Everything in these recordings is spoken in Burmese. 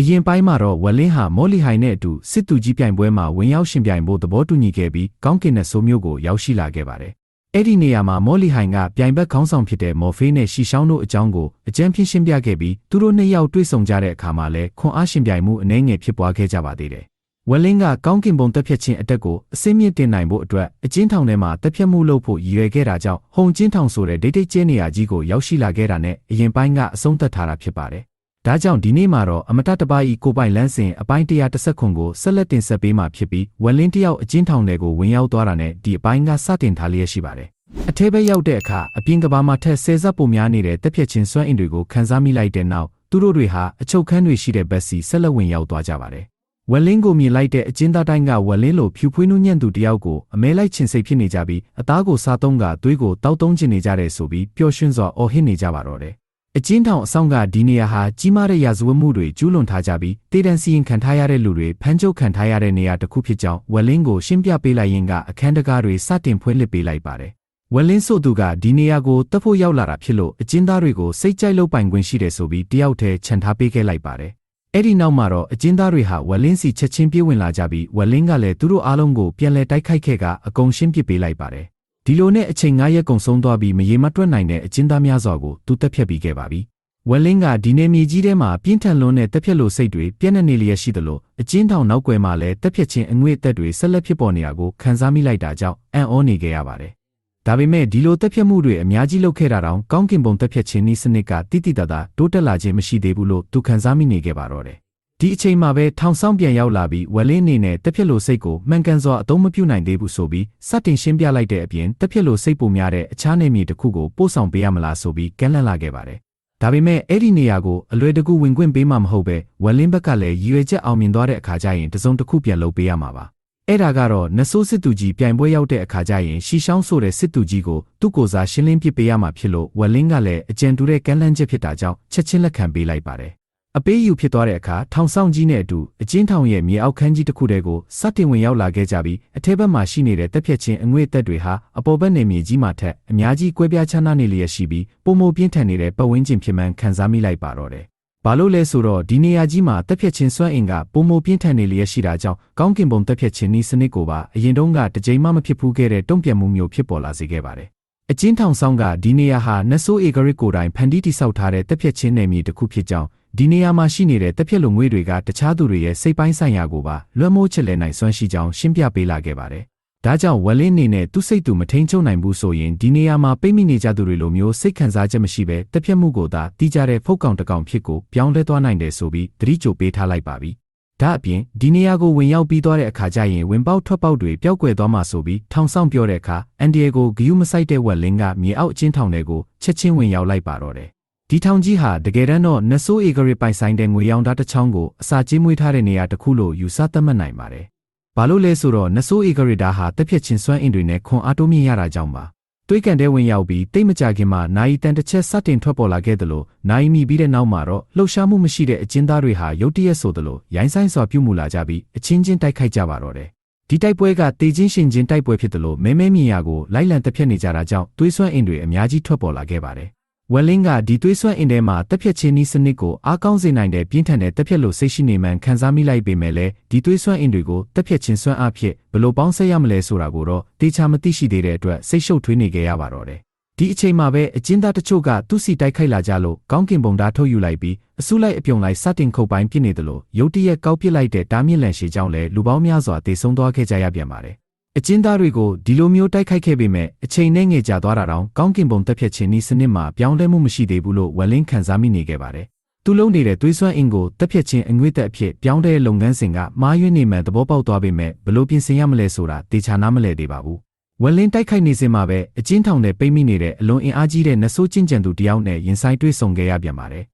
အရင်ပိုင်းမှာတော့ဝက်လင်းဟာမော်လီဟိုင်နဲ့အတူစစ်သူကြီးပြိုင်ပွဲမှာဝင်ရောက်ရှင်ပြိုင်ဖို့သဘောတူညီခဲ့ပြီးကောင်းကင်နဲ့ဆိုးမျိုးကိုရောက်ရှိလာခဲ့ပါတယ်။အဲ့ဒီနေရာမှာမော်လီဟိုင်ကပြိုင်ဘက်ခေါင်းဆောင်ဖြစ်တဲ့မော်ဖေးနဲ့ရှီရှောင်းတို့အကြောင်းကိုအကြံဖြင့်ရှင်းပြခဲ့ပြီးသူတို့နှစ်ယောက်တွေ့ဆုံကြတဲ့အခါမှာလည်းခွန်အားရှင်ပြိုင်မှုအနှဲငယ်ဖြစ်ပွားခဲ့ကြပါသေးတယ်။ဝက်လင်းကကောင်းကင်ဘုံတက်ဖြတ်ခြင်းအတက်ကိုအစင်းမြင့်တင်နိုင်ဖို့အတွက်အကျဉ်းထောင်ထဲမှာတက်ဖြတ်မှုလုပ်ဖို့ရည်ရွယ်ခဲ့တာကြောင့်ဟုံကျင်းထောင်ဆိုတဲ့ဒိတ်ဒိတ်ကျဲနေရာကြီးကိုရောက်ရှိလာခဲ့တာနဲ့အရင်ပိုင်းကအဆုံးသတ်ထားတာဖြစ်ပါတယ်။ ဒါကြောင့်ဒီနေ့မှာတော့အမတတပားဤကိုပိုင်လန်းစဉ်အပိုင်း130ခွန်ကိုဆက်လက်တင်ဆက်ပေးမှာဖြစ်ပြီးဝက်လင်းတယောက်အကျဉ်းထောင်တွေကိုဝင်ရောက်သွားတာနဲ့ဒီအပိုင်းကစတင်ထားလျက်ရှိပါတယ်။အထဲဘက်ရောက်တဲ့အခါအပြင်ကဘာမှာထက်ဆယ်ဆက်ပုံများနေတဲ့တက်ဖြတ်ခြင်းစွမ်းအင်တွေကိုခန်းစားမိလိုက်တဲ့နောက်သူတို့တွေဟာအချုပ်ခန်းတွေရှိတဲ့ဘက်စီဆက်လက်ဝင်ရောက်သွားကြပါတယ်။ဝက်လင်းကိုမြင်လိုက်တဲ့အကျဉ်းသားတိုင်းကဝက်လင်းလိုဖြူဖွေးနှူးညံ့သူတယောက်ကိုအမဲလိုက်ချင်စိတ်ဖြစ်နေကြပြီးအသားကိုစားသုံးကသွေးကိုတောက်တုံးချင်နေကြတယ်ဆိုပြီးပျော်ရွှင်စွာအော်ဟစ်နေကြပါတော့တယ်။ အကျဉ်းထောင်အဆောင်ကဒီနေရာဟာကြီးမားတဲ့ရာဇဝတ်မှုတွေကျူးလွန်ထားကြပြီးတေတန်စီရင်ခံထားရတဲ့လူတွေဖမ်းချုပ်ခံထားရတဲ့နေရာတစ်ခုဖြစ်ကြောင်းဝက်လင်းကိုရှင်းပြပေးလိုက်ရင်ကအခန်းတကားတွေစတင်ဖွင့်လှစ်ပေးလိုက်ပါတယ်။ဝက်လင်းဆိုသူကဒီနေရာကိုတပ်ဖို့ရောက်လာတာဖြစ်လို့အကျဉ်းသားတွေကိုစိတ်ကြိုက်လို့ပိုင်ခွင့်ရှိတယ်ဆိုပြီးတယောက်တည်းခြံထားပေးခဲ့လိုက်ပါတယ်။အဲ့ဒီနောက်မှာတော့အကျဉ်းသားတွေဟာဝက်လင်းစီချက်ချင်းပြေးဝင်လာကြပြီးဝက်လင်းကလည်းသူတို့အားလုံးကိုပြန်လည်တိုက်ခိုက်ခဲ့ကအကုန်ရှင်းပစ်ပေးလိုက်ပါတယ်။ ဒီလိုနဲ့အချိန်9ရက်ကုန်ဆုံးသွားပြီးမရေမတွက်နိုင်တဲ့အကျဉ်းသားများစွာကိုသူတက်ဖြတ်ပြီးခဲ့ပါပြီ။ဝက်လင်းကဒီနေမြေကြီးထဲမှာပြင်းထန်လွန်းတဲ့တက်ဖြတ်လိုစိတ်တွေပြည့်နေနေလျက်ရှိသလိုအကျဉ်းထောင်နောက်ွယ်မှာလည်းတက်ဖြတ်ခြင်းအငွေ့အသက်တွေဆက်လက်ဖြစ်ပေါ်နေတာကိုခံစားမိလိုက်တာကြောင့်အံ့ဩနေခဲ့ရပါတယ်။ဒါပေမဲ့ဒီလိုတက်ဖြတ်မှုတွေအများကြီးလုပ်ခဲ့တာတောင်ကောင်းကင်ဘုံတက်ဖြတ်ခြင်းနည်းစနစ်ကတိတိတသာတိုးတက်လာခြင်းမရှိသေးဘူးလို့သူခံစားမိနေခဲ့ပါတော့တယ်။ ဒီအချိန်မှာပဲထောင်ဆောင်ပြန်ရောက်လာပြီးဝက်လင်းအနေနဲ့တက်ဖြတ်လိုစိတ်ကိုမှန်ကန်စွာအသုံးမပြုနိုင်သေးဘူးဆိုပြီးစတင်ရှင်းပြလိုက်တဲ့အပြင်တက်ဖြတ်လိုစိတ်ပုံများတဲ့အခြားနေမြေတစ်ခုကိုပို့ဆောင်ပေးရမလားဆိုပြီးကန့်လန့်လာခဲ့ပါတယ်။ဒါပေမဲ့အဲ့ဒီနေရာကိုအလွယ်တကူဝင်ခွင့်ပေးမှမဟုတ်ပဲဝက်လင်းဘက်ကလည်းရည်ရွယ်ချက်အောင်မြင်သွားတဲ့အခါကျရင်တစုံတစ်ခုပြန်လုပ်ပေးရမှာပါ။အဲ့ဒါကတော့နဆိုးစစ်သူကြီးပြိုင်ပွဲရောက်တဲ့အခါကျရင်ရှီရှောင်းဆိုတဲ့စစ်သူကြီးကိုသူ့ကိုယ်စားရှင်းလင်းပစ်ပေးရမှာဖြစ်လို့ဝက်လင်းကလည်းအကြံတူတဲ့ကန့်လန့်ချက်ဖြစ်တာကြောင့်ချက်ချင်းလက်ခံပေးလိုက်ပါတယ်။ အပေးယူဖြစ်သွားတဲ့အခါထောင်ဆောင်ကြီးနဲ့အတူအကျဉ်းထောင်ရဲ့မြေအောက်ခန်းကြီးတစ်ခုတည်းကိုစတင်ဝင်ရောက်လာခဲ့ကြပြီးအထက်ဘက်မှာရှိနေတဲ့တက်ဖြတ်ခြင်းအငွေ့သက်တွေဟာအပေါ်ဘက်နေမြေကြီးမှာထက်အများကြီးကွဲပြားခြားနားနေလျက်ရှိပြီးပုံမပြင်းထန်နေတဲ့ပတ်ဝန်းကျင်ဖြစ်မှန်ခံစားမိလိုက်ပါတော့တယ်။ဘာလို့လဲဆိုတော့ဒီနေရာကြီးမှာတက်ဖြတ်ခြင်းစွမ်းအင်ကပုံမပြင်းထန်နေလျက်ရှိတာကြောင့်ကောင်းကင်ဘုံတက်ဖြတ်ခြင်းဤစနစ်ကိုပါအရင်တုန်းကတစ်ကြိမ်မှမဖြစ်ဘူးခဲ့တဲ့တုံ့ပြန်မှုမျိုးဖြစ်ပေါ်လာစေခဲ့ပါတယ်။ အကျဉ်းထောင်ဆောင်ကဒီနေရာဟာနဆိုးအေဂရစ်ကိုတိုင်ဖန်တီးတိဆောက်ထားတဲ့တက်ဖြတ်ခြင်းနယ်မြေတစ်ခုဖြစ်ကြောင်းဒီနေရာမှာရှိနေတဲ့တက်ဖြတ်လိုငွေတွေကတခြားသူတွေရဲ့စိတ်ပိုင်းဆိုင်ရာကိုပါလွှမ်းမိုးချက်လဲနိုင်စွမ်းရှိကြောင်းရှင်းပြပေးလာခဲ့ပါတယ်။ဒါကြောင့်ဝက်လင်းနေနဲ့သူ့စိတ်သူမထိန်ချုပ်နိုင်ဘူးဆိုရင်ဒီနေရာမှာပိတ်မိနေကြသူတွေလိုမျိုးစိတ်ခံစားချက်မရှိဘဲတက်ဖြတ်မှုကိုသာတီးကြတဲ့ဖုတ်ကောင်တကောင်ဖြစ်ကိုပြောင်းလဲသွားနိုင်တယ်ဆိုပြီးသတိကြိုပေးထားလိုက်ပါပြီ။ ဒါအပြင်ဒီနေရာကိုဝင်ရောက်ပြီးသွားတဲ့အခါကျရင်ဝင်ပေါက်ထွက်ပေါက်တွေပျောက်ကွယ်သွားမှဆိုပြီးထောင်ဆောင်ပြောတဲ့အခါအန်ဒီယေကိုဂယုမဆိုင်တဲ့ဝက်လင်းကမြေအောက်အချင်းထောင်တွေကိုချက်ချင်းဝင်ရောက်လိုက်ပါတော့တယ်ဒီထောင်ကြီးဟာတကယ်တမ်းတော့နဆိုးအေဂရစ်ပိုင်ဆိုင်တဲ့ငွေရောင်ဓာတ်တစ်ချောင်းကိုအစာကြီးမွေးထားတဲ့နေရာတစ်ခုလို့ယူဆသတ်မှတ်နိုင်ပါတယ်။ဘာလို့လဲဆိုတော့နဆိုးအေဂရစ်ဓာတ်ဟာတက်ဖြတ်ခြင်းစွမ်းအင်တွေနဲ့ခွန်အားတိုးမြင့်ရတာကြောင့်ပါ။ တွေးကန်တဲ့ဝင်ရောက်ပြီးတိတ်မကြခင်မှာနိုင်တန်တစ်ချက်စတင်ထွက်ပေါ်လာခဲ့တယ်လို့နိုင်မိပြီးတဲ့နောက်မှာတော့လှုပ်ရှားမှုမရှိတဲ့အကျဉ်းသားတွေဟာရုတ်တရက်ဆိုသလိုရိုင်းဆိုင်စွာပြုမှုလာကြပြီးအချင်းချင်းတိုက်ခိုက်ကြပါတော့တယ်။ဒီတိုက်ပွဲကတေချင်းရှင်ချင်းတိုက်ပွဲဖြစ်တယ်လို့မဲမဲမြင်ရကိုလိုက်လံတက်ဖြတ်နေကြတာကြောင့်တွေးစွမ်းအင်တွေအများကြီးထွက်ပေါ်လာခဲ့ပါတယ်။ ဝက်လင်းကဒီသွေးဆွမ်းအင်ထဲမှာတက်ဖြတ်ခြင်းနည်းစနစ်ကိုအားကောင်းစေနိုင်တဲ့ပြင်းထန်တဲ့တက်ဖြတ်လို့စိတ်ရှိနေမှန်ခံစားမိလိုက်ပေမဲ့လည်းဒီသွေးဆွမ်းအင်တွေကိုတက်ဖြတ်ခြင်းစွမ်းအားဖြင့်ဘလို့ပေါင်းဆက်ရမလဲဆိုတာကိုတော့တေချာမသိရှိသေးတဲ့အတွက်စိတ်ရှုပ်ထွေးနေကြရပါတော့တယ်။ဒီအချိန်မှာပဲအကျဉ်းသားတချို့ကသူ့စီတိုက်ခိုက်လာကြလို့ကောင်းကင်ဘုံသားထုတ်ယူလိုက်ပြီးအစုလိုက်အပြုံလိုက်စတင်ခုတ်ပိုင်းပြစ်နေတယ်လို့ရုတ်တရက်ကောက်ပစ်လိုက်တဲ့တားမြင့်လန်ရှည်ကြောင့်လည်းလူပေါင်းများစွာတေဆုံးသွားခဲ့ကြရပြန်ပါတယ် အကျဉ်းသားတွေကိုဒီလိုမျိုးတိုက်ခိုက်ခဲ့ပေမဲ့အချိန်နဲ့ငယ်ကြာသွားတာတောင်ကောင်းကင်ဘုံတက်ဖြတ်ခြင်းဤစနစ်မှာပြောင်းလဲမှုမရှိသေးဘူးလို့ဝက်လင်းခံစားမိနေခဲ့ပါတယ်။သူလုံးနေတဲ့သွေးစွမ်းအင်ကိုတက်ဖြတ်ခြင်းအငွေ့သက်အဖြစ်ပြောင်းတဲ့လုပ်ငန်းစဉ်ကမားယွင်းနေမှန်သဘောပေါက်သွားပေမဲ့ဘလို့ပြင်ဆင်ရမလဲဆိုတာတေချာနားမလဲသေးပါဘူး။ဝက်လင်းတိုက်ခိုက်နေစဉ်မှာပဲအကျဉ်းထောင်ထဲပိတ်မိနေတဲ့အလွန်အင်အားကြီးတဲ့နဆိုးကျင့်ကြံသူတယောက်နဲ့ရင်ဆိုင်တွေ့ဆုံခဲ့ရပြန်ပါတယ်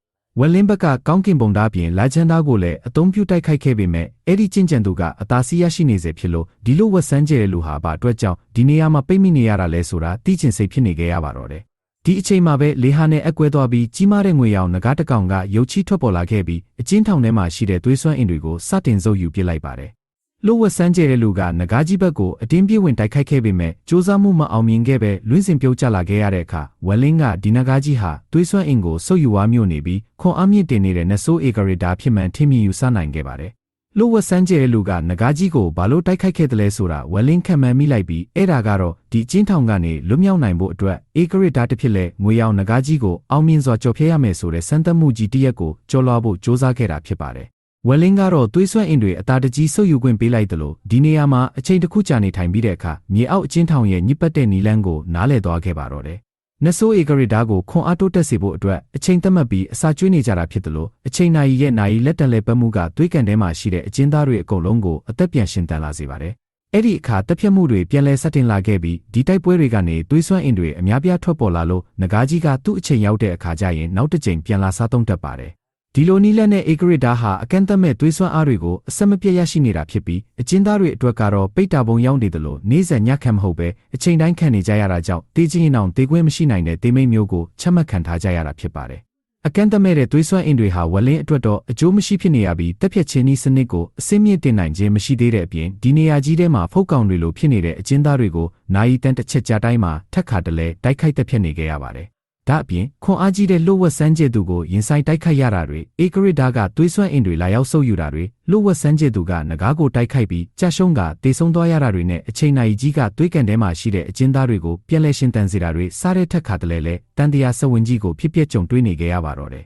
ဝက်လင်းဘက်ကကောင်းကင်ဘုံသားပြင်လာချန်သားကိုလည်းအသုံးပြုတိုက်ခိုက်ခဲ့ပေမဲ့အဲ့ဒီကျင့်ကြံသူကအသာစီးရရှိနေစေဖြစ်လို့ဒီလိုဝက်ဆန်းကျဲတဲ့လူဟာဘာအတွက်ကြောင့်ဒီနေရာမှာပိတ်မိနေရတာလဲဆိုတာသိချင်စိတ်ဖြစ်နေကြရပါတော့တယ်။ဒီအချိန်မှာပဲလေဟာနဲ့အကွဲသွားပြီးကြီးမားတဲ့ငွေရောင်ငကားတကောင်ကရုပ်ချီထွက်ပေါ်လာခဲ့ပြီးအချင်းထောင်ထဲမှာရှိတဲ့သွေးစွမ်းအင်တွေကိုစတင်စုပ်ယူပစ်လိုက်ပါတယ်။ လို့ဝက်ဆန်းကျဲတဲ့လူကငကားကြီးဘက်ကိုအတင်းပြေးဝင်တိုက်ခိုက်ခဲ့ပေမဲ့စူးစမ်းမှုမအောင်မြင်ခဲ့ပဲလွင့်စင်ပြုတ်ကျလာခဲ့ရတဲ့အခါဝက်လင်းကဒီငကားကြီးဟာသွေးစွမ်းအင်ကိုဆုပ်ယူဝါမျိုးနေပြီးခွန်အားမြင့်တင်နေတဲ့နဆိုးအေဂရီတာဖြစ်မှန်ထင်မြင်ယူဆနိုင်ခဲ့ပါတယ်။လို့ဝက်ဆန်းကျဲတဲ့လူကငကားကြီးကိုဘာလို့တိုက်ခိုက်ခဲ့တယ်လဲဆိုတာဝက်လင်းခံမှန်းမိလိုက်ပြီးအဲ့ဒါကတော့ဒီကျင်းထောင်ကနေလွတ်မြောက်နိုင်ဖို့အတွက်အေဂရီတာတစ်ဖြစ်လဲငွေရောင်ငကားကြီးကိုအောင်မြင်စွာကြော်ဖြဲရမယ်ဆိုတဲ့စံတမှုကြီးတစ်ရက်ကိုကြော်လွှားဖို့စ조사ခဲ့တာဖြစ်ပါတယ်။ ဝက်လင်းကတော့သွေးစွမ်းအင်တွေအသာတကြီးဆုပ်ယူခွင့်ပေးလိုက်တယ်လို့ဒီနေရာမှာအချိန်တစ်ခုကြာနေထိုင်ပြီးတဲ့အခါမြေအောက်အချင်းထောင်ရဲ့ညစ်ပတ်တဲ့နီလန်းကိုနားလည်သွားခဲ့ပါတော့တယ်။နဆိုးဧကရတာကိုခွန်အားတိုးတက်စေဖို့အတွက်အချိန်သတ်မှတ်ပြီးအစာကျွေးနေကြတာဖြစ်တယ်လို့အချိန်နာရီရဲ့နာရီလက်တံလဲပတ်မှုကသွေးကန်ထဲမှာရှိတဲ့အချင်းသားတွေအကုန်လုံးကိုအသက်ပြန်ရှင်တန်လာစေပါတယ်။အဲ့ဒီအခါတက်ဖြတ်မှုတွေပြန်လဲဆက်တင်လာခဲ့ပြီးဒီတိုက်ပွဲတွေကနေသွေးစွမ်းအင်တွေအများပြားထွက်ပေါ်လာလို့ငကားကြီးကသူ့အချိန်ရောက်တဲ့အခါကျရင်နောက်တစ်ချိန်ပြန်လာစားသုံးတတ်ပါတယ် ဒီလိုနီးလက်နဲ့ဧကရစ်ဒါဟာအကန့်အသတ်မဲ့သွေးစွမ်းအားတွေကိုအဆက်မပြတ်ရရှိနေတာဖြစ်ပြီးအကျဉ်းသားတွေအတွက်ကတော့ပိတ်တာပုံရောက်နေတယ်လို့နေ့စဉ်ညခံမဟုတ်ပဲအချိန်တိုင်းခံနေကြရတာကြောင့်တေးချင်းအောင်တေးခွင့်မရှိနိုင်တဲ့တေးမိတ်မျိုးကိုချက်မှတ်ခံထားကြရတာဖြစ်ပါတယ်။အကန့်အသတ်မဲ့တဲ့သွေးစွမ်းအင်တွေဟာဝလင်းအတွက်တော့အကျိုးမရှိဖြစ်နေရပြီးတက်ဖြတ်ခြင်းဤစနစ်ကိုအစင်းမြင့်တင်နိုင်ခြင်းမရှိသေးတဲ့အပြင်ဒီနေရာကြီးထဲမှာဖုတ်ကောင်တွေလိုဖြစ်နေတဲ့အကျဉ်းသားတွေကိုနိုင်တန်တစ်ချက်ကြာတိုင်းမှာထက်ခါတလဲတိုက်ခိုက်တက်ဖြတ်နေကြရပါတယ်။ ဒါအပြင်ခွန်အားကြီးတဲ့လှုပ်ဝက်စမ်းကျဲသူကိုရင်ဆိုင်တိုက်ခိုက်ရတာတွေဧကရစ်ဒါကသွေးစွမ်းအင်တွေလာရောက်ဆုပ်ယူတာတွေလှုပ်ဝက်စမ်းကျဲသူကငကားကိုတိုက်ခိုက်ပြီးကြာရှုံးကတေဆုံးသွားရတာတွေနဲ့အချိန်နိုင်ကြီးကသွေးကန်ထဲမှာရှိတဲ့အကျဉ်းသားတွေကိုပြန်လဲရှင်းတန်စေတာတွေစားတဲ့ထက်ခါတလဲလဲတန်တရားစဝင်ကြီးကိုဖြစ်ပျက်ကြုံတွေ့နေကြရပါတော့တယ်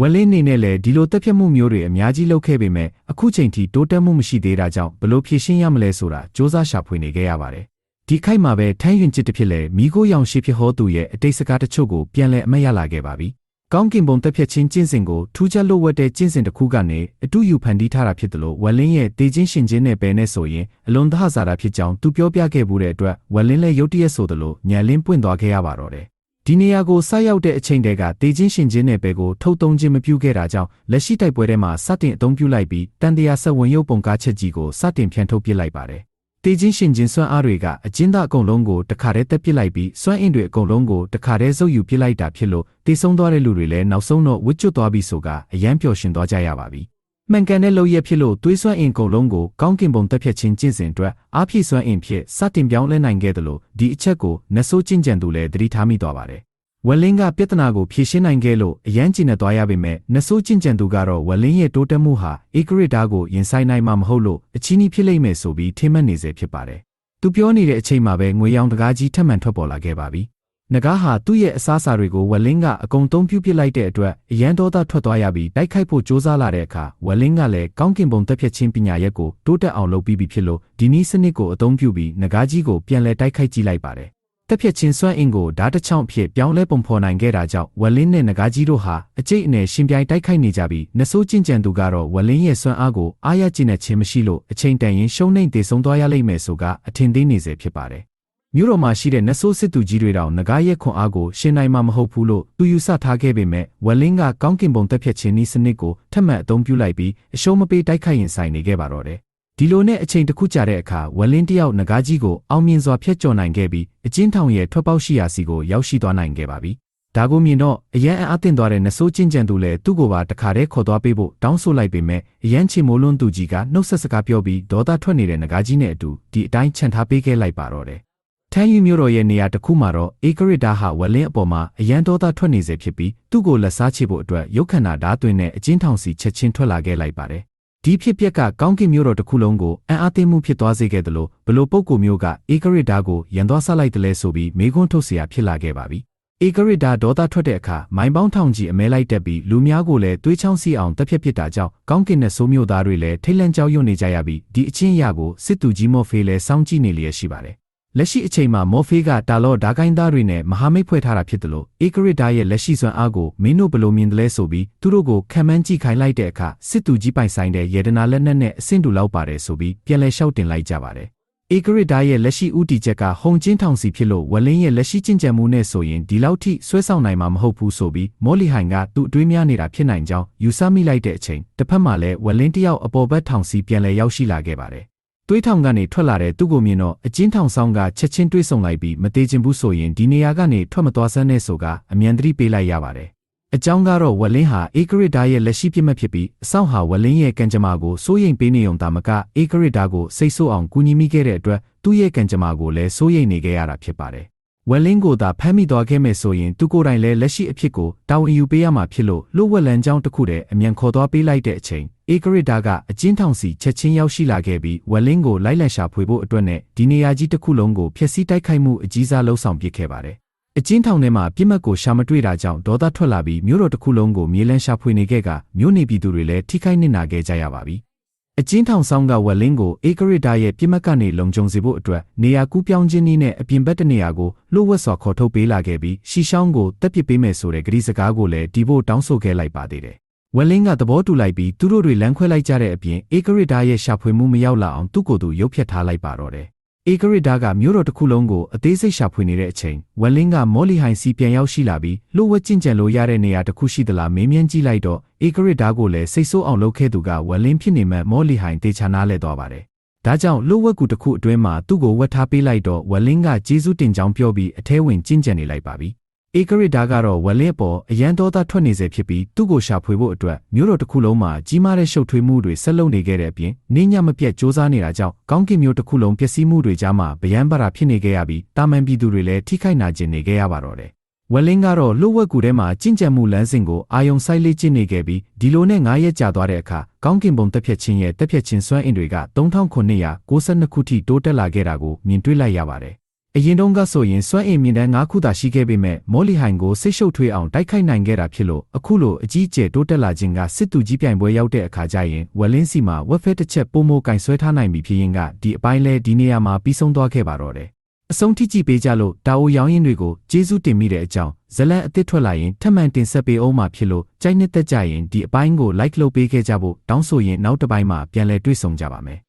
ဝက်လင်းနေနဲ့လည်းဒီလိုတက်ဖြတ်မှုမျိုးတွေအများကြီးလုပ်ခဲ့ပေမဲ့အခုချိန်ထိတိုးတက်မှုမရှိသေးတာကြောင့်ဘလို့ဖြေရှင်းရမလဲဆိုတာစ조사ရှာဖွေနေခဲ့ရပါတယ် ဒီခိုက်မှာပဲထိုင်းရင်ကျစ်တစ်ဖြစ်လဲမိခိုးရောင်ရှိဖြစ်ဟောသူရဲ့အတိတ်စကားတချို့ကိုပြန်လဲအမက်ရလာခဲ့ပါပြီ။ကောင်းကင်ဘုံတက်ဖြတ်ချင်းကျင့်စဉ်ကိုထူးခြားလို့ဝတ်တဲ့ကျင့်စဉ်တစ်ခုကနေအတူယူဖန်တီးထားတာဖြစ်တယ်လို့ဝက်လင်းရဲ့တေချင်းရှင်ချင်းနဲ့ပဲနဲ့ဆိုရင်အလွန်သဟဇာတာဖြစ်ကြောင်းသူပြောပြခဲ့မှုတဲ့အတွက်ဝက်လင်းလည်းရုတ်တရက်ဆိုသလိုညံလင်းပွင့်သွားခဲ့ရပါတော့တယ်။ဒီနေရာကိုဆိုက်ရောက်တဲ့အချိန်တည်းကတေချင်းရှင်ချင်းနဲ့ပဲကိုထုတ်သုံးခြင်းမပြုခဲ့တာကြောင့်လက်ရှိတိုက်ပွဲထဲမှာစတင်အသုံးပြုလိုက်ပြီးတန်တရာဆက်ဝင်ရုပ်ပုံကားချက်ကြီးကိုစတင်ဖြန့်ထုတ်ပစ်လိုက်ပါတယ် တေချင်းရှင်ချင်းစွမ်းအားတွေကအကျဉ်းသားအကုန်လုံးကိုတခါတည်းတက်ပစ်လိုက်ပြီးစွမ်းအင်တွေအကုန်လုံးကိုတခါတည်းစုပ်ယူပစ်လိုက်တာဖြစ်လို့တေဆုံးသွားတဲ့လူတွေလည်းနောက်ဆုံးတော့ဝစ်ကျွတ်သွားပြီဆိုကအယမ်းပျော်ရွှင်သွားကြရပါပြီ။မှန်ကန်တဲ့လုပ်ရဖြစ်လို့သွေးစွမ်းအင်အကုန်လုံးကိုကောင်းကင်ဘုံတက်ဖြတ်ခြင်းကျင့်စဉ်အတွက်အားဖြည့်စွမ်းအင်ဖြစ်စတင်ပြောင်းလဲနိုင်ခဲ့တယ်လို့ဒီအချက်ကိုနဆိုးကျင့်ကြံသူလည်းသတိထားမိသွားပါတယ် ဝက်လင်းကပြဿနာကိုဖြေရှင်းနိုင်ခဲ့လို့အရန်ကျင်နေသွားရပေမဲ့နဆိုးကျင့်ကြံသူကတော့ဝက်လင်းရဲ့တိုးတက်မှုဟာဧကရစ်တာကိုရင်ဆိုင်နိုင်မှာမဟုတ်လို့အချီးနှီးဖြစ်လိမ့်မယ်ဆိုပြီးထိမှတ်နေစေဖြစ်ပါတယ်။သူပြောနေတဲ့အချိန်မှာပဲငွေရောင်တကားကြီးထပ်မံထွက်ပေါ်လာခဲ့ပါပြီ။နဂါဟာသူ့ရဲ့အစားအစာတွေကိုဝက်လင်းကအကုန်သုံးပြုတ်ပစ်လိုက်တဲ့အတွက်အရန်ဒေါသထွက်သွားရပြီးတိုက်ခိုက်ဖို့ကြိုးစားလာတဲ့အခါဝက်လင်းကလည်းကောင်းကင်ဘုံတက်ဖြတ်ခြင်းပညာရက်ကိုတိုးတက်အောင်လုပ်ပြီးပြီဖြစ်လို့ဒီနည်းစနစ်ကိုအသုံးပြုပြီးနဂါကြီးကိုပြန်လည်တိုက်ခိုက်ကြည့်လိုက်ပါတယ်။ တက်ဖြတ်ချင်းစွမ်းအင်ကိုဓာတ်တချောင်းဖြစ်ပြောင်းလဲပုံဖော်နိုင်ခဲ့တာကြောင့်ဝက်လင်းနဲ့ငကားကြီးတို့ဟာအကျိတ်အနယ်ရှင်ပြိုင်တိုက်ခိုက်နေကြပြီးနဆိုးကျင့်ကြံသူကတော့ဝက်လင်းရဲ့စွမ်းအားကိုအားရကျင့်တဲ့ခြင်းမရှိလို့အချိန်တန်ရင်ရှုံးနှိမ့်တေဆုံးသွားရလိမ့်မယ်ဆိုကအထင်သေးနေစေဖြစ်ပါတယ်။မြို့တော်မှာရှိတဲ့နဆိုးစစ်သူကြီးတွေတောင်ငကားရဲ့ခွန်အားကိုရှင်နိုင်မှာမဟုတ်ဘူးလို့သူယူဆထားခဲ့ပေမဲ့ဝက်လင်းကကောင်းကင်ဘုံတက်ဖြတ်ခြင်းဤစနစ်ကိုထပ်မံအသုံးပြုလိုက်ပြီးအရှုံးမပေးတိုက်ခိုက်ရင်ဆိုင်နေခဲ့ပါတော့တယ်။ ဒီလိုနဲ့အချိန်တစ်ခုကြာတဲ့အခါဝလင်းတယောက်ငကားကြီးကိုအောင်မြင်စွာဖျက်ကျော်နိုင်ခဲ့ပြီးအကျဉ်းထောင်ရဲ့ထွက်ပေါက်ရှိရာစီကိုရောက်ရှိသွားနိုင်ခဲ့ပါပြီ။ဒါကိုမြင်တော့အရန်အသင့်သွားတဲ့နဆိုးချင်းကြံသူလည်းသူ့ကိုပါတခါတည်းခေါ်သွားပေးဖို့တောင်းဆိုလိုက်ပေမဲ့အရန်ချီမိုးလွန်းသူကြီးကနှုတ်ဆက်စကားပြောပြီးဒေါသထွက်နေတဲ့ငကားကြီးနဲ့အတူဒီအတိုင်းခြံထားပေးခဲ့လိုက်ပါတော့တယ်။ထန်းယူမျိုးတော်ရဲ့နေရာတစ်ခုမှာတော့ဧကရစ်ဒါဟာဝလင်းအပေါ်မှာအရန်ဒေါသထွက်နေစေဖြစ်ပြီးသူ့ကိုလက်စားချေဖို့အတွက်ရုတ်ခန္ဓာဓာတ်သွင်းတဲ့အကျဉ်းထောင်စီချက်ချင်းထွက်လာခဲ့လိုက်ပါတယ် ဒီဖြစ်ပျက်ကကောင်းကင်မျိုးတော်တစ်ခုလုံးကိုအံ့အားသင့်မှုဖြစ်သွားစေခဲ့တယ်လို့ဘလို့ပုဂ္ဂိုလ်မျိုးကဧကရစ်ဒါကိုရန်သွားဆလိုက်တယ်လဲဆိုပြီးမေခွန်းထုတ်เสียဖြစ်လာခဲ့ပါပြီ။ဧကရစ်ဒါဒေါသထွက်တဲ့အခါမိုင်ပေါင်းထောင်ကြီးအမဲလိုက်တက်ပြီးလူများကိုလည်းသွေးချောင်းစီအောင်တက်ဖြတ်ဖြစ်တာကြောင့်ကောင်းကင်နဲ့ဆိုးမျိုးသားတွေလည်းထိတ်လန့်ကြောက်ရွံ့နေကြရပြီးဒီအချင်းရကိုစစ်သူကြီးမော့ဖေးလည်းစောင့်ကြည့်နေလျက်ရှိပါတယ် လက်ရှိအချိန်မှာမော်ဖေးကတာလော့ဓာကိုင်းသားတွေနဲ့မဟာမိတ်ဖွဲ့ထားတာဖြစ်တယ်လို့ဧကရစ်ဒါရဲ့လက်ရှိစွမ်းအားကိုမင်းတို့ဘလို့မြင်တယ်လဲဆိုပြီးသူတို့ကိုခံမှန်းကြည့်ခိုင်းလိုက်တဲ့အခါစစ်သူကြီးပိုင်ဆိုင်တဲ့ယေဒနာလက်နက်နဲ့အဆင့်တူလောက်ပါတယ်ဆိုပြီးပြန်လဲလျှောက်တင်လိုက်ကြပါတယ်ဧကရစ်ဒါရဲ့လက်ရှိဥတီချက်ကဟုံချင်းထောင်စီဖြစ်လို့ဝလင်းရဲ့လက်ရှိကျင့်ကြံမှုနဲ့ဆိုရင်ဒီလောက်ထိဆွဲဆောင်နိုင်မှာမဟုတ်ဘူးဆိုပြီးမော်လီဟိုင်ကသူ့အတွေးများနေတာဖြစ်နိုင်ကြောင်းယူဆမိလိုက်တဲ့အချိန်တစ်ဖက်မှာလည်းဝလင်းတယောက်အပေါ်ဘက်ထောင်စီပြန်လဲရောက်ရှိလာခဲ့ပါတယ် သွေးထောင်ကနေထွက်လာတဲ့သူ့ကိုမြင်တော့အကျဉ်းထောင်ဆောင်ကချက်ချင်းတွေးဆုံလိုက်ပြီးမသေးချင်ဘူးဆိုရင်ဒီနေရာကနေထွက်မသွားစမ်းနဲ့ဆိုကအမြန်တတိပေးလိုက်ရပါတယ်အကြောင်းကတော့ဝက်လင်းဟာအေဂရစ်ဒါရဲ့လက်ရှိပြစ်မှတ်ဖြစ်ပြီးအဆောင်ဟာဝက်လင်းရဲ့ကံကြမ္မာကိုစိုးရိမ်ပေးနေုံသာမကအေဂရစ်ဒါကိုစိတ်ဆိုးအောင်ကူညီမိခဲ့တဲ့အတွက်သူ့ရဲ့ကံကြမ္မာကိုလည်းစိုးရိမ်နေခဲ့ရတာဖြစ်ပါတယ်။ဝက်လင်းကိုသာဖမ်းမိသွားခဲ့မယ်ဆိုရင်သူကိုယ်တိုင်လည်းလက်ရှိအဖြစ်ကိုတာဝန်ယူပေးရမှာဖြစ်လို့လို့ဝက်လန်ကြောင်းတစ်ခုတည်းအမြန်ခေါ်သွားပေးလိုက်တဲ့အချိန် အေဂရစ်ဒါကအကျဉ်းထောင်စီချက်ချင်းရောက်ရှိလာခဲ့ပြီးဝက်လင်းကိုလိုက်လံရှာဖွေဖို့အတွက်နဲ့ဒီနေရာကြီးတစ်ခုလုံးကိုဖျက်ဆီးတိုက်ခိုက်မှုအကြီးစားလှုံ့ဆော်ပစ်ခဲ့ပါတယ်။အကျဉ်းထောင်ထဲမှာပြစ်မှတ်ကိုရှာမတွေ့တာကြောင့်ဒေါသထွက်လာပြီးမြို့တော်တစ်ခုလုံးကိုမြေလန်းရှာဖွေနေခဲ့ကမြို့နေပြည်သူတွေလည်းထိခိုက်နစ်နာခဲ့ကြရပါပြီ။အကျဉ်းထောင်ဆောင်ကဝက်လင်းကိုအေဂရစ်ဒါရဲ့ပြစ်မှတ်ကနေလုံခြုံစေဖို့အတွက်နေရာကူးပြောင်းခြင်းနည်းနဲ့အပြင်ဘက်တနေရာကိုလှုပ်ဝက်စွာခေါ်ထုတ်ပေးလာခဲ့ပြီးရှီရှောင်းကိုတက်ပစ်ပေးမယ်ဆိုတဲ့ကတိစကားကိုလည်းဒီဖို့တောင်းဆိုခဲ့လိုက်ပါသေးတယ်။ ဝက်လင်းကသဘောတူလိုက်ပြီးသူတို့တွေလမ်းခွဲလိုက်ကြတဲ့အပြင်အေဂရစ်ဒါရဲ့ရှာဖွေမှုမရောက်လာအောင်သူ့ကိုယ်သူရုပ်ဖြတ်ထားလိုက်ပါတော့တယ်။အေဂရစ်ဒါကမြို့တော်တစ်ခုလုံးကိုအသေးစိတ်ရှာဖွေနေတဲ့အချိန်ဝက်လင်းကမော်လီဟိုင်စီပြန်ရောက်ရှိလာပြီးလှုပ်ဝက်ကျင့်ကြံလို့ရတဲ့နေရာတစ်ခုရှိသလားမေးမြန်းကြည့်လိုက်တော့အေဂရစ်ဒါကိုလည်းစိတ်ဆိုးအောင်လုပ်ခဲ့သူကဝက်လင်းဖြစ်နေမှမော်လီဟိုင်တေချာနာလဲသွားပါတယ်။ဒါကြောင့်လှုပ်ဝက်ကူတစ်ခုအတွင်းမှာသူ့ကိုဝက်ထားပေးလိုက်တော့ဝက်လင်းကကျေးဇူးတင်ကြောင်းပြောပြီးအထဲဝင်ကျင့်ကြံနေလိုက်ပါပြီ။ အေဂရစ်ဒါကတော့ဝက်လင်းပေါ်အရန်တော်သားထွက်နေစေဖြစ်ပြီးသူ့ကိုရှာဖွေဖို့အတွက်မြို့တော်တစ်ခုလုံးမှာကြီးမားတဲ့ရှုပ်ထွေးမှုတွေဆက်လုပ်နေခဲ့တဲ့အပြင်နေညမပြတ်စ조사နေတာကြောင့်ကောင်းကင်မြို့တစ်ခုလုံးပျက်စီးမှုတွေကြားမှာဗျံပါရာဖြစ်နေခဲ့ရပြီးတာမန်ပြည်သူတွေလည်းထိခိုက်နာကျင်နေခဲ့ရပါတော့တယ်။ဝက်လင်းကတော့လှုပ်ဝက်ကူထဲမှာကျင့်ကြံမှုလမ်းစဉ်ကိုအာယုံဆိုင်လေးကျင့်နေခဲ့ပြီးဒီလိုနဲ့9ရက်ကြာသွားတဲ့အခါကောင်းကင်ဘုံတက်ဖြတ်ခြင်းရဲ့တက်ဖြတ်ခြင်းစွမ်းအင်တွေက3992ခုထိတိုးတက်လာခဲ့တာကိုမြင်တွေ့လိုက်ရပါတယ် အရင်တုန်းကဆိုရင်စွမ်းအင်မြင့်တန်း၅ခုသာရှိခဲ့ပေမဲ့မော်လီဟိုင်ကိုစိတ်ရှုပ်ထွေးအောင်တိုက်ခိုက်နိုင်ခဲ့တာဖြစ်လို့အခုလိုအကြီးအကျယ်တိုးတက်လာခြင်းကစစ်သူကြီးပြိုင်ပွဲရောက်တဲ့အခါကျရင်ဝက်လင်းစီမှာဝက်ဖက်တစ်ချက်ပုံမိုကင်ဆွဲထားနိုင်ပြီဖြစ်ရင်ကဒီအပိုင်းလဲဒီနေရာမှာပြီးဆုံးသွားခဲ့ပါတော့တယ်အဆုံးထိကြည့်ပေးကြလို့တာအိုရောင်းရင်တွေကိုကျေးဇူးတင်မိတဲ့အကြောင်းဇလန်အစ်စ်ထွက်လာရင်ထပ်မံတင်ဆက်ပေးအောင်မှာဖြစ်လို့ကြိုက်နှစ်သက်ကြရင်ဒီအပိုင်းကို like လုပ်ပေးခဲ့ကြဖို့တောင်းဆိုရင်နောက်တစ်ပိုင်းမှာပြန်လည်တွေ့ဆုံကြပါမယ်